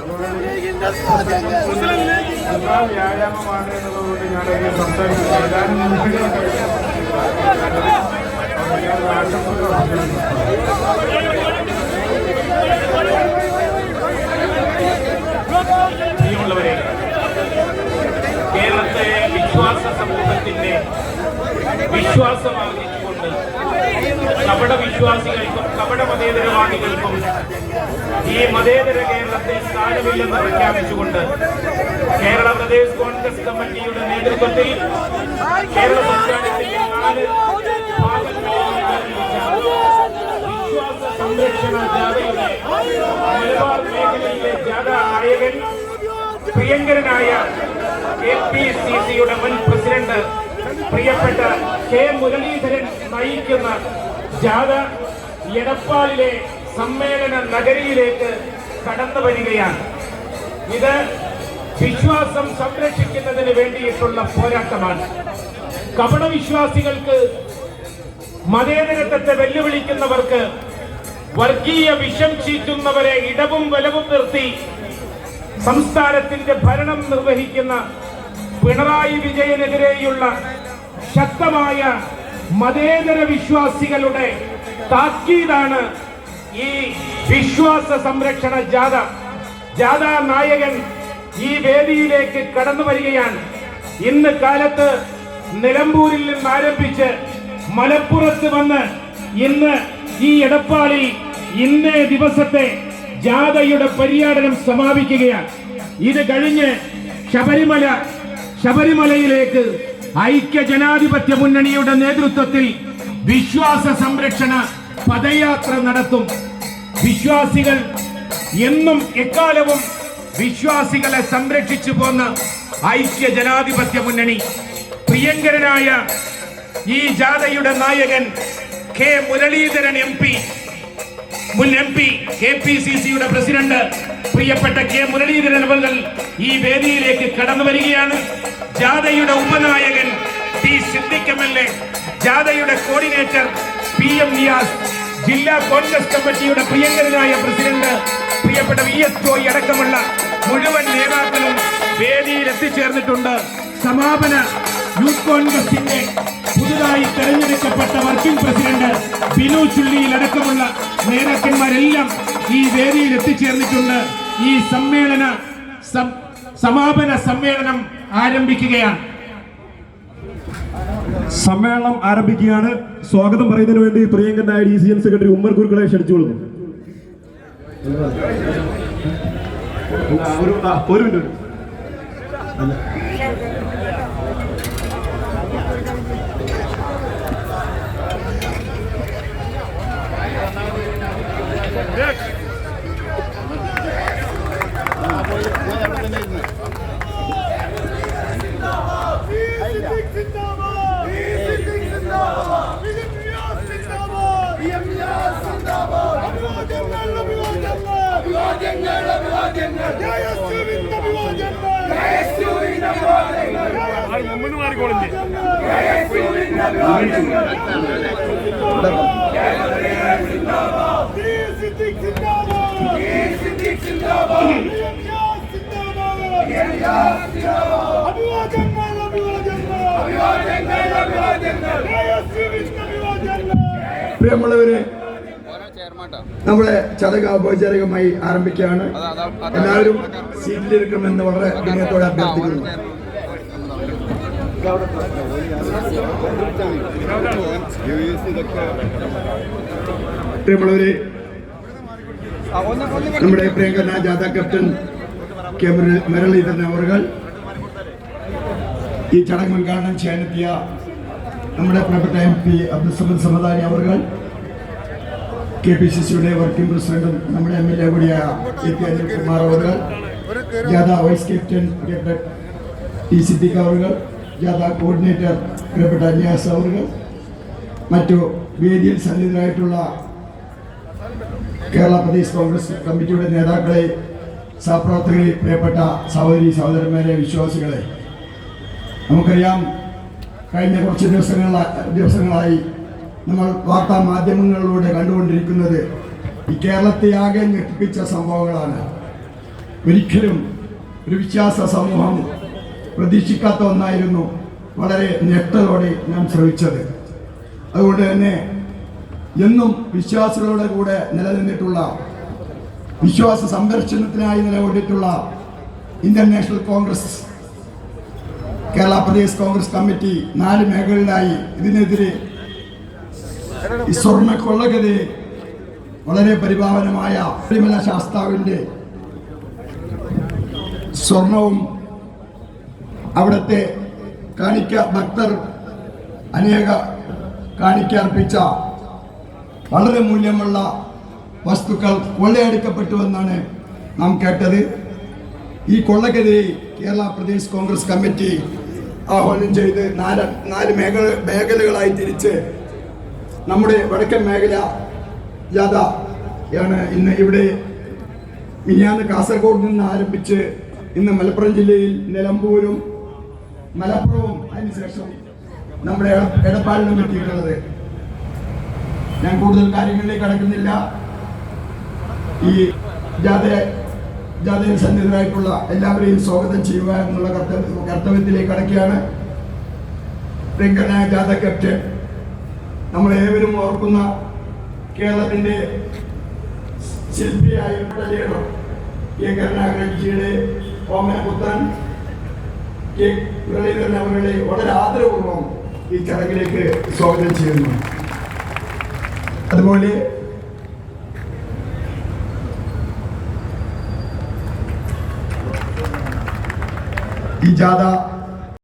നമ്മുടെ എല്ലാ വ്യായാമമാണ് എന്നുള്ളതുകൊണ്ട് ഞാനത് സംസാരിക്കുന്നത് വിശ്വാസ സമൂഹത്തിന്റെ വിശ്വാസമാർജിച്ചുകൊണ്ട് കപട വിശ്വാസികൾക്കും കപട മതേതരവാദികൾക്കും ഈ മതേതര കേരളത്തിൽ സ്ഥാനമില്ലെന്ന് പ്രഖ്യാപിച്ചുകൊണ്ട് കേരള പ്രദേശ് കോൺഗ്രസ് കമ്മിറ്റിയുടെ നേതൃത്വത്തിൽ കേരള സംസ്ഥാനത്തിന്റെ വിശ്വാസ സംരക്ഷണ ജാഥയുടെ മലബാർ മേഖലയിലെ ജാഥ നായകൻ പ്രിയങ്കരനായ കെ പി സി സിയുടെ മുൻ പ്രസിഡന്റ് പ്രിയപ്പെട്ട കെ മുരളീധരൻ നയിക്കുന്ന ജാഥ എടപ്പാളിലെ സമ്മേളന നഗരിയിലേക്ക് കടന്നു വരികയാണ്. ഇത് വിശ്വാസം സംരക്ഷിക്കുന്നതിന് വേണ്ടിയിട്ടുള്ള പോരാട്ടമാണ്. കപടവിശ്വാസികൾക്ക് മതേതരത്വത്തെ വെല്ലുവിളിക്കുന്നവർക്ക് വർഗീയ വിഷം ചീറ്റുന്നവരെ ഇടവും വലവും നിർത്തി സംസ്ഥാനത്തിന്റെ ഭരണം നിർവഹിക്കുന്ന പിണറായി വിജയനെതിരെയുള്ള ശക്തമായ മതേതര വിശ്വാസികളുടെ താക്കീതാണ് ഈ വിശ്വാസ സംരക്ഷണ ജാഥ. ജാഥ നായകൻ ഈ വേദിയിലേക്ക് കടന്നു വരികയാണ്. ഇന്ന് കാലത്ത് നിലമ്പൂരിൽ നിന്ന് ആരംഭിച്ച് മലപ്പുറത്ത് വന്ന് ഇന്ന് ഈ എടപ്പാളിൽ ഇന്നേ ദിവസത്തെ ജാഥയുടെ പര്യടനം സമാപിക്കുകയാണ്. ഇത് കഴിഞ്ഞ് ശബരിമല ശബരിമലയിലേക്ക് ഐക്യ ജനാധിപത്യ മുന്നണിയുടെ നേതൃത്വത്തിൽ വിശ്വാസ സംരക്ഷണ പദയാത്ര നടത്തും. വിശ്വാസികൾ എന്നും എക്കാലവും വിശ്വാസികളെ സംരക്ഷിച്ചു പോന്ന ഐക്യ ജനാധിപത്യ മുന്നണി. പ്രിയങ്കരനായ ഈ ജാഥയുടെ നായകൻ കെ മുരളീധരൻ എം പി. മുൻ M P K P C സിയുടെ പ്രസിഡന്റ് പ്രിയപ്പെട്ട കെ മുരളീധരൻ അവർ ഈ വേദിയിലേക്ക് കടന്നു വരികയാണ്. ജാഥയുടെ ഉപനായകൻ T Siddique M L A ജാഥയുടെ കോർഡിനേറ്റർ പി എം നിയാസ് ജില്ലാ കോൺഗ്രസ് കമ്മിറ്റിയുടെ പ്രിയങ്കരനായ പ്രസിഡന്റ് പ്രിയപ്പെട്ട വി എസ് ജോയി അടക്കമുള്ള മുഴുവൻ നേതാക്കളും വേദിയിൽ എത്തിച്ചേർന്നിട്ടുണ്ട്. സമാപന യൂത്ത് കോൺഗ്രസിന്റെ പുതുതായി തെരഞ്ഞെടുക്കപ്പെട്ട വർക്കിംഗ് പ്രസിഡന്റ് ബിനു ചുള്ളിയിൽ അടക്കമുള്ള നേതാക്കന്മാരെല്ലാം ഈ വേദിയിൽ എത്തിച്ചേർന്നിട്ടുണ്ട്. ഈ സമ്മേളന സമാപന സമ്മേളനം ആരംഭിക്കുകയാണ്. സമ്മേളനം ആരംഭിക്കുകയാണ്. സ്വാഗതം പറയുന്നതിന് വേണ്ടി പ്രിയങ്കരനായ D C N secretary Ummer കുരുക്കളെ ക്ഷണിച്ചുകൊള്ളുന്നു ഒരു മിനിറ്റ്. പ്രിയമുള്ളവര് നമ്മുടെ ചടങ്ങ് ഔപചാരികമായി ആരംഭിക്കുകയാണ്. എല്ലാവരും സീറ്റിലിരിക്കണമെന്ന് വളരെ വിനയത്തോടെ അഭ്യർത്ഥിക്കുന്നു. പ്രിയമുള്ളവരെ നമ്മുടെ പ്രിയങ്കരനായ ജാഥ ക്യാപ്റ്റൻ കെ മുരളി- മുരളീധരൻ അവർ ഈ ചടങ്ങ് ഉദ്ഘാടനം ചെയ്യാനെത്തിയ നമ്മുടെ പ്രിയപ്പെട്ട എം പി അബ്ദുസമദ് സമദാനി അവർ കെ പി സി സിയുടെ വർക്കിംഗ് പ്രസിഡന്റും നമ്മുടെ എം എൽ എ കൂടിയായ എ പി അനിൽകുമാർ അവർ ജാഥ വൈസ് ക്യാപ്റ്റൻ ടി സിദ്ദിഖ് അവർ ജാഥ കോർഡിനേറ്റർ പ്രിയപ്പെട്ട അന്യാസ് അവർ മറ്റു വേദിയിൽ സന്നിഹിതരായിട്ടുള്ള കേരള പ്രദേശ് കോൺഗ്രസ് കമ്മിറ്റിയുടെ നേതാക്കളെ സഹപ്രവർത്തകരെ പ്രിയപ്പെട്ട സഹോദരി സഹോദരന്മാരെ വിശ്വാസികളെ നമുക്കറിയാം കഴിഞ്ഞ കുറച്ച് ദിവസങ്ങളിലായി ദിവസങ്ങളായി നമ്മൾ വാർത്താ മാധ്യമങ്ങളിലൂടെ കണ്ടുകൊണ്ടിരിക്കുന്നത് ഈ കേരളത്തെ ആകെ ഞെട്ടിപ്പിച്ച സംഭവങ്ങളാണ്. ഒരിക്കലും ഒരു വിശ്വാസ സമൂഹം പ്രതീക്ഷിക്കാത്ത ഒന്നായിരുന്നു വളരെ ഞെട്ടലോടെ ഞാൻ ശ്രമിച്ചത് അതുകൊണ്ട് തന്നെ എന്നും വിശ്വാസികളുടെ കൂടെ നിലനിന്നിട്ടുള്ള വിശ്വാസ സംരക്ഷണത്തിനായി നിലകൊണ്ടിട്ടുള്ള Indian National Congress Kerala Pradesh Congress committee നാല് മേഖലകളിലായി ഇതിനെതിരെ ഈ സ്വർണ വളരെ പരിപാവനമായ ശ്രീമല ശാസ്താവിന്റെ സ്വർണവും അവിടുത്തെ കാണിക്ക ഭക്തർ അനേക കാണിക്ക അർപ്പിച്ച വളരെ മൂല്യമുള്ള വസ്തുക്കൾ കൊള്ളയടിക്കപ്പെട്ടുവെന്നാണ് നാം കേട്ടത്. ഈ കൊള്ളക്കെതിരെ കേരള പ്രദേശ് കോൺഗ്രസ് കമ്മിറ്റി ആഹ്വാനം ചെയ്ത് നാല് നാല് മേഖല മേഖലകളായി തിരിച്ച് നമ്മുടെ വടക്കൻ മേഖല ജാഥ ആണ് ഇന്ന് ഇവിടെ മിനിയാന്ന് കാസർഗോഡ് നിന്ന് ആരംഭിച്ച് ഇന്ന് മലപ്പുറം ജില്ലയിൽ നിലമ്പൂരും മലപ്പുറവും അതിനുശേഷം നമ്മുടെ എടപ്പാളിനും എത്തിയിട്ടുള്ളത്. ഞാൻ കൂടുതൽ കാര്യങ്ങളിലേക്ക് കടക്കുന്നില്ല. ഈ ജാഥ ജാഥയിൽ സന്നിധരായിട്ടുള്ള എല്ലാവരെയും സ്വാഗതം ചെയ്യുക എന്നുള്ള കർത്തവ്യ കർത്തവ്യത്തിലേക്ക് അടക്കുകയാണ് പ്രിയങ്കരനായ ജാഥ ക്യാപ്റ്റൻ നമ്മളേവരും ഓർക്കുന്ന കേരളത്തിന്റെ ശില്പിയായിട്ടുള്ള ലീഡർ കെ കരുണാകരൻജിയുടെ ഓമനപുത്രൻ കെ മുരളീധരൻ അവരുടെ വളരെ ആദരപൂർവം ഈ ചടങ്ങിലേക്ക് സ്വാഗതം ചെയ്യുന്നു. അതുപോലെ ഈ ജാഥ